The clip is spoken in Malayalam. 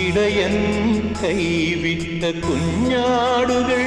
ഇടയൻ കൈവിട്ട കുഞ്ഞാടുകൾ.